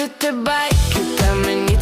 Ти тебе, кита мені